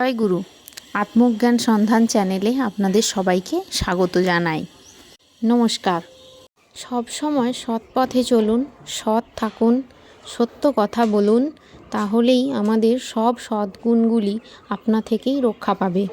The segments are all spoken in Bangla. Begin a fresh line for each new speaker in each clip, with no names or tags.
জয় গুরু। আত্মজ্ঞান সন্ধান চ্যানেলে আপনাদের সবাইকে স্বাগত জানাই। নমস্কার। সব সময় সৎ পথে চলুন, সৎ থাকুন, সত্য কথা বলুন, তাহলেই আমাদের সব সদ্গুণগুলি আপনা থেকেই রক্ষা পাবে।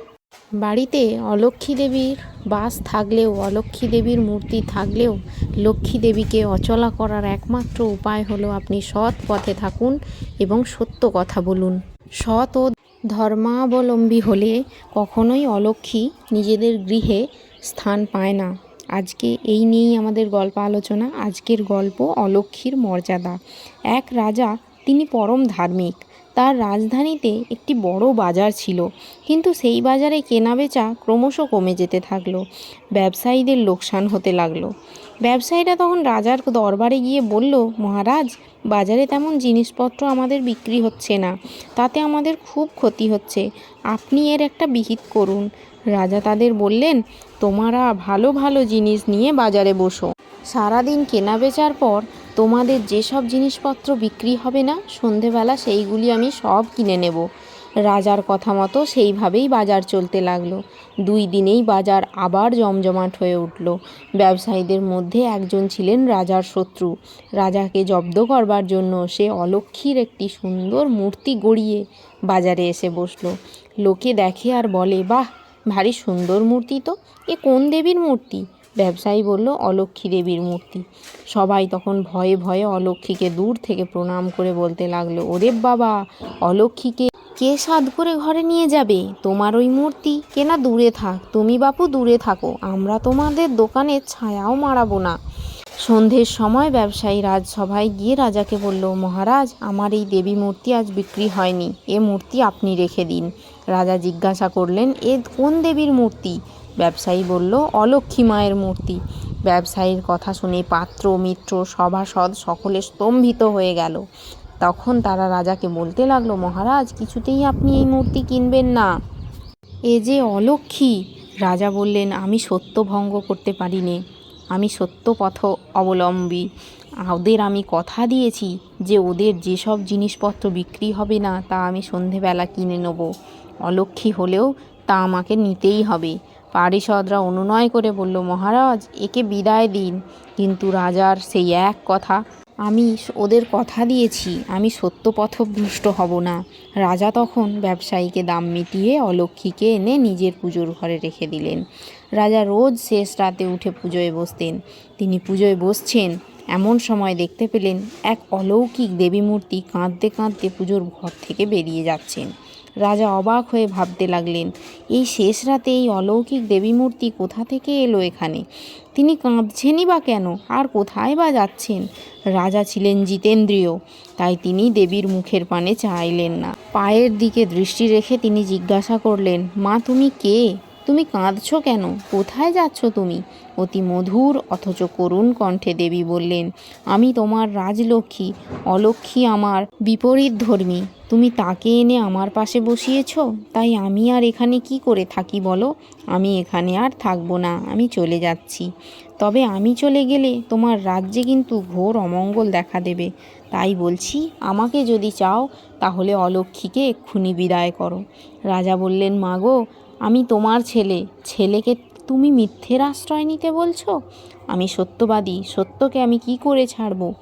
বাড়িতে অলক্ষ্মী দেবীর বাস থাকলেও, অলক্ষ্মী দেবীর মূর্তি থাকলেও, লক্ষ্মী দেবীকে অচলা করার একমাত্র উপায় হলো আপনি সৎ পথে থাকুন এবং সত্য কথা বলুন। সৎ ও ধর্মাবলম্বী হলে কখনোই অলক্ষ্মী নিজেদের গৃহে স্থান পায় না। আজকে এই নিয়েই আমাদের গল্প আলোচনা। আজকের গল্প অলক্ষ্মীর মর্যাদা। এক রাজা, তিনি পরম ধার্মিক। তার রাজধানীতে একটি বড় বাজার ছিল। কিন্তু সেই বাজারে কেনাবেচা ক্রমশ কমে যেতে থাকল। ব্যবসায়ীদের লোকসান হতে লাগল। ব্যবসায়ীরা তখন রাজার দরবারে গিয়ে বলল, মহারাজ, বাজারে তেমন জিনিসপত্র আমাদের বিক্রি হচ্ছে না। তাতে আমাদের খুব ক্ষতি হচ্ছে। আপনি এর একটা বিহিত করুন। রাজা তাদের বললেন, তোমারা ভালো ভালো জিনিস নিয়ে বাজারে বসো। সারাদিন কেনা বেচার পর তোমাদের যেসব জিনিসপত্র বিক্রি হবে না, সন্ধেবেলা সেইগুলি আমি সব কিনে নেব। রাজার কথা মতো সেইভাবেই বাজার চলতে লাগল। দুই দিনেই বাজার আবার জমজমাট হয়ে উঠল। ব্যবসায়ীদের মধ্যে একজন ছিলেন রাজার শত্রু। রাজাকে জব্দ করবার জন্য সে অলক্ষীর একটি সুন্দর মূর্তি গড়িয়ে বাজারে এসে বসল। লোকে দেখে আর বলে, বাহ, ভারী সুন্দর মূর্তি তো। এ কোন দেবীর মূর্তি? ব্যবসায়ী বলল অলক্ষী দেবীর মূর্তি। সবাই তখন ভয়ে ভয়ে অলক্ষীকে দূর থেকে প্রণাম করে বলতে লাগল ওরে বাবা অলক্ষীকে কে সাধ করে ঘরে নিয়ে যাবে? তোমার ওই মূর্তি? কেনা দূরে থাক? তুমি বাপু দূরে থাকো, আমরা তোমাদের দোকানে ছায়াও মারাবো না। সন্ধ্যের সময় ব্যবসায়ী রাজসভায় গিয়ে রাজাকে বলল, মহারাজ, আমার এই দেবী মূর্তি আজ বিক্রি হয়নি, এ মূর্তি আপনি রেখে দিন। রাজা জিজ্ঞাসা করলেন, এ কোন দেবীর মূর্তি? ব্যবসায়ী বলল, অলক্ষ্মী মায়ের মূর্তি। ব্যবসায়ীর কথা শুনে পাত্র, মিত্র, সভাসদ সকলে স্তম্ভিত হয়ে গেল। তখন তারা রাজাকে বলতে লাগল, মহারাজ, কিছুতেই আপনি এই মূর্তি কিনবেন না। এ যে অলক্ষী রাজা বললেন, আমি সত্য ভঙ্গ করতে পারি নে আমি সত্য পথ অবলম্বী। ওদের আমি কথা দিয়েছি যে ওদের যেসব জিনিসপত্র বিক্রি হবে না, তা আমি সন্ধেবেলা কিনে নেব। অলক্ষী হলেও তা আমাকে নিতেই হবে। পারিষদরা অনুনয় করে বলল, মহারাজ, একে বিদায় দিন। কিন্তু রাজার সেই এক কথা, আমি ওদের কথা দিয়েছি, আমি সত্যপথভ্রষ্ট হব না। রাজা তখন ব্যবসায়ীকে দাম মিটিয়ে অলক্ষীকে এনে নিজের পুজোর ঘরে রেখে দিলেন। রাজা রোজ শেষ রাতে উঠে পুজোয় বসতেন। তিনি পুজোয় বসছেন, এমন সময় দেখতে পেলেন এক অলৌকিক দেবী মূর্তি কাঁদতে কাঁদতে পুজোর ঘর থেকে বেরিয়ে যাচ্ছেন। রাজা অবাক হয়ে ভাবতে লাগলেন, এই শেষ রাতে এই অলৌকিক দেবী মূর্তি কোথা থেকে এলো এখানে? তিনি কাঁদছেনই বা কেন? আর কোথায় বা যাচ্ছেন? রাজা ছিলেন জিতেন্দ্রীয়, তাই তিনি দেবীর মুখের পানে চাইলেন না। পায়ের দিকে দৃষ্টি রেখে তিনি জিজ্ঞাসা করলেন, মা, তুমি কে? তুমি কাঁদছো কেন? কোথায় যাচ্ছ তুমি? অতি মধুর অথচ করুণ কণ্ঠে দেবী বললেন, আমি তোমার রাজলক্ষ্মী, অলক্ষ্মী আমার বিপরীত ধর্মী। তুমি তাকে এনে আমার পাশে বসিয়েছ? তাই আমি আর এখানে কি করে থাকি বলো? আমি এখানে আর থাকব না, আমি চলে যাচ্ছি। তবে আমি চলে গেলে তোমার রাজ্যে কিন্তু ঘোর অমঙ্গল দেখা দেবে। তাই বলছি, আমাকে যদি চাও তাহলে অলক্ষীকে এক্ষুনি বিদায় করো। রাজা বললেন মাগো আমি তোমার ছেলে। ছেলেকে তুমি মিথ্যের আশ্রয় নিতে বলছো? আমি সত্যবাদী। সত্যকে আমি কি করে ছাড়বো?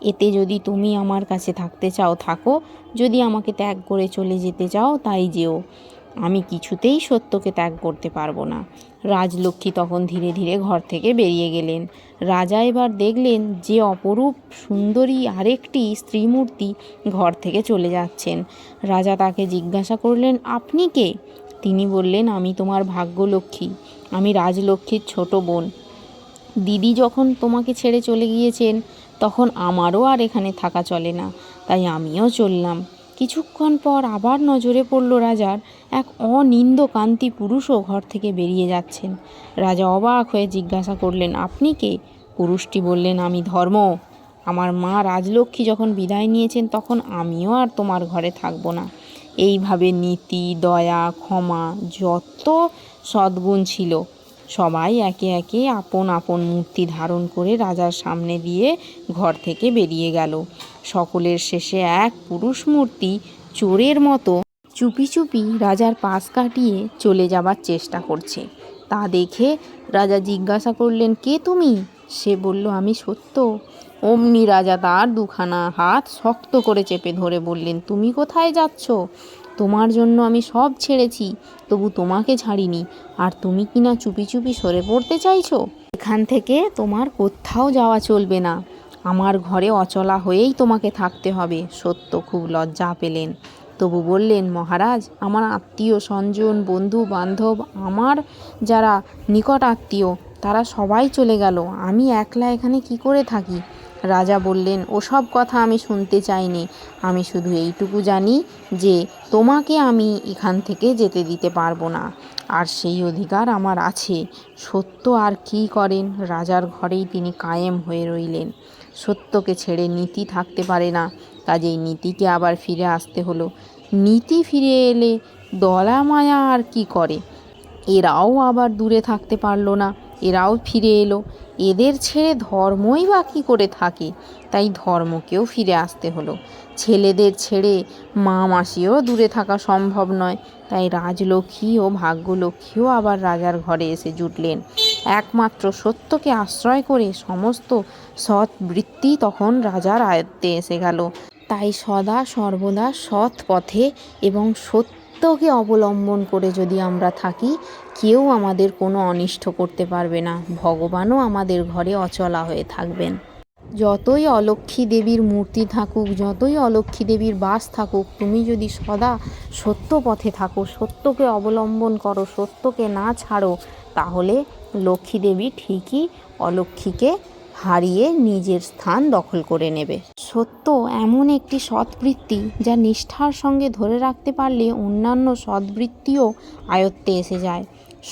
এতে যদি তুমি আমার কাছে থাকতে চাও, থাকো। যদি আমাকে ত্যাগ করে চলে যেতে চাও, তাই যেও। আমি কিছুতেই সত্যকে ত্যাগ করতে পারব না। রাজলক্ষ্মী তখন ধীরে ধীরে ঘর থেকে বেরিয়ে গেলেন। রাজা এবার দেখলেন যে অপরূপ, সুন্দরী আরেকটি স্ত্রীমূর্তি ঘর থেকে চলে যাচ্ছেন। রাজা তাকে জিজ্ঞাসা করলেন, আপনি কে? তিনি বললেন, আমি তোমার ভাগ্যলক্ষ্মী আমি রাজলক্ষ্মীর ছোট বোন। দিদি যখন তোমাকে ছেড়ে চলে গিয়েছেন, তখন আমারও আর এখানে থাকা চলে না, তাই আমিও চললাম। কিছুক্ষণ পর আবার নজরে পড়ল রাজার এক অনিন্দ কান্তি পুরুষও ঘর থেকে বেরিয়ে যাচ্ছেন। রাজা অবাক হয়ে জিজ্ঞাসা করলেন, আপনি কে? পুরুষটি বললেন, আমি ধর্ম। আমার মা রাজলক্ষ্মী যখন বিদায় নিয়েছেন, তখন আমিও আর তোমার ঘরে থাকব না। এইভাবে নীতি, দয়া, ক্ষমা যত সদ্গুণ ছিল, সবাই একে একে আপন আপন মূর্তি ধারণ করে রাজার সামনে দিয়ে ঘর থেকে বেরিয়ে গেল। সকলের শেষে এক পুরুষ মূর্তি চোরের মতো চুপি চুপি রাজার পাশ কাটিয়ে চলে যাবার চেষ্টা করছে। তা দেখে রাজা জিজ্ঞাসা করলেন, কে তুমি? সে বলল, আমি সত্য। অমনি রাজা তার দুখানা হাত শক্ত করে চেপে ধরে বললেন, তুমি কোথায় যাচ্ছ? তোমার জন্য আমি সব ছেড়েছি, তবু তোমাকে ছাড়িনি। আর তুমি কি না চুপি চুপি সরে পড়তে চাইছো? এখান থেকে তোমার কোথাও যাওয়া চলবে না। আমার ঘরে অচলা হয়েই তোমাকে থাকতে হবে। সত্য খুব লজ্জা পেলেন। তবু বললেন, মহারাজ, আমার আত্মীয় সঞ্জন বন্ধু, বান্ধব, আমার যারা নিকট আত্মীয়, তারা সবাই চলে গেল। আমি একলা এখানে কি করে থাকি? রাজা বললেন ওসব কথা আমি শুনতে চাইনি। আমি শুধু এইটুকু জানি যে, তোমাকে আমি এখান থেকে যেতে দিতে পারব না। আর সেই অধিকার আমার আছে। সত্য আর কি করেন? রাজার ঘরেই তিনি কায়েম হয়ে রইলেন। সত্যকে ছেড়ে নীতি থাকতে পারে না। কাজেই নীতিকে আবার ফিরে আসতে হলো। নীতি ফিরে এলে দলা মায়া আর কি করে? এরাও আবার দূরে থাকতে পারল না। এরাও ফিরে এলো। এদের ছেড়ে ধর্মই বা কী করে থাকে? তাই ধর্মকেও ফিরে আসতে হলো। ছেলেদের ছেড়ে মা মাসিও দূরে থাকা সম্ভব নয়। তাই রাজলক্ষ্মী ও ভাগ্যলক্ষ্মীও আবার রাজার ঘরে এসে জুটলেন। একমাত্র সত্যকে আশ্রয় করে সমস্ত সৎ বৃত্তি তখন রাজার আয়ত্তে এসে গেল। তাই সদা সর্বদা সৎ পথে এবং সত্যকে অবলম্বন করে যদি আমরা থাকি, কেউ আমাদের কোনো অনিষ্ট করতে পারবে না। ভগবানও আমাদের ঘরে অচলা হয়ে থাকবেন। যতই অলক্ষ্মী দেবীর মূর্তি থাকুক, যতই অলক্ষ্মী দেবীর বাস থাকুক, তুমি যদি সদা সত্য পথে থাকো, সত্যকে অবলম্বন করো, সত্যকে না ছাড়ো, তাহলে লক্ষ্মী দেবী ঠিকই অলক্ষ্মীকে হারিয়ে নিজের স্থান দখল করে নেবে। সত্য এমন একটি সৎবৃত্তি যা নিষ্ঠার সঙ্গে ধরে রাখতে পারলে অন্যান্য সদ্বৃত্তিও আয়ত্তে এসে যায়।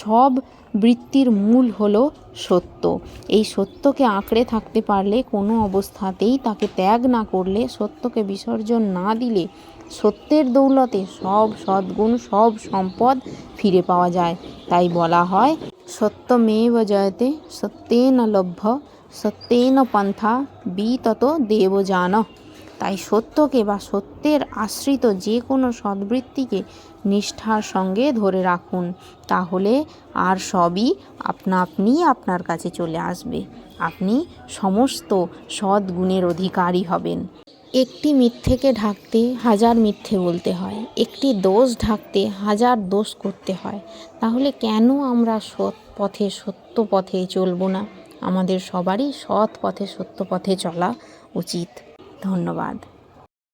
সব বৃত্তির মূল হলো সত্য। এই সত্যকে আঁকড়ে থাকতে পারলে কোনো অবস্থাতেই তাকে ত্যাগ না করলে, সত্যকে বিসর্জন না দিলে সত্যের দৌলতে সব সদ্গুণ, সব সম্পদ ফিরে পাওয়া যায়। তাই বলা হয়, সত্যমেব জয়তে সত্যেন লভ্য সত্যেন পন্থা বিতত দেবজান তাই সত্যকে বা সত্যের আশ্রিত যে কোনো সদ্বৃত্তিকে নিষ্ঠার সঙ্গে ধরে রাখুন, তাহলে আর সবই আপনা আপনি আপনার কাছে চলে আসবে। আপনি সমস্ত সদ্গুণের অধিকারী হবেন। একটি মিথ্যেকে ঢাকতে হাজার মিথ্যে বলতে হয়, একটি দোষ ঢাকতে হাজার দোষ করতে হয়। তাহলে কেন আমরা সৎ পথে সত্য পথে চলবো না? আমাদের সবারই সৎ পথে সত্য পথে চলা উচিত। ধন্যবাদ।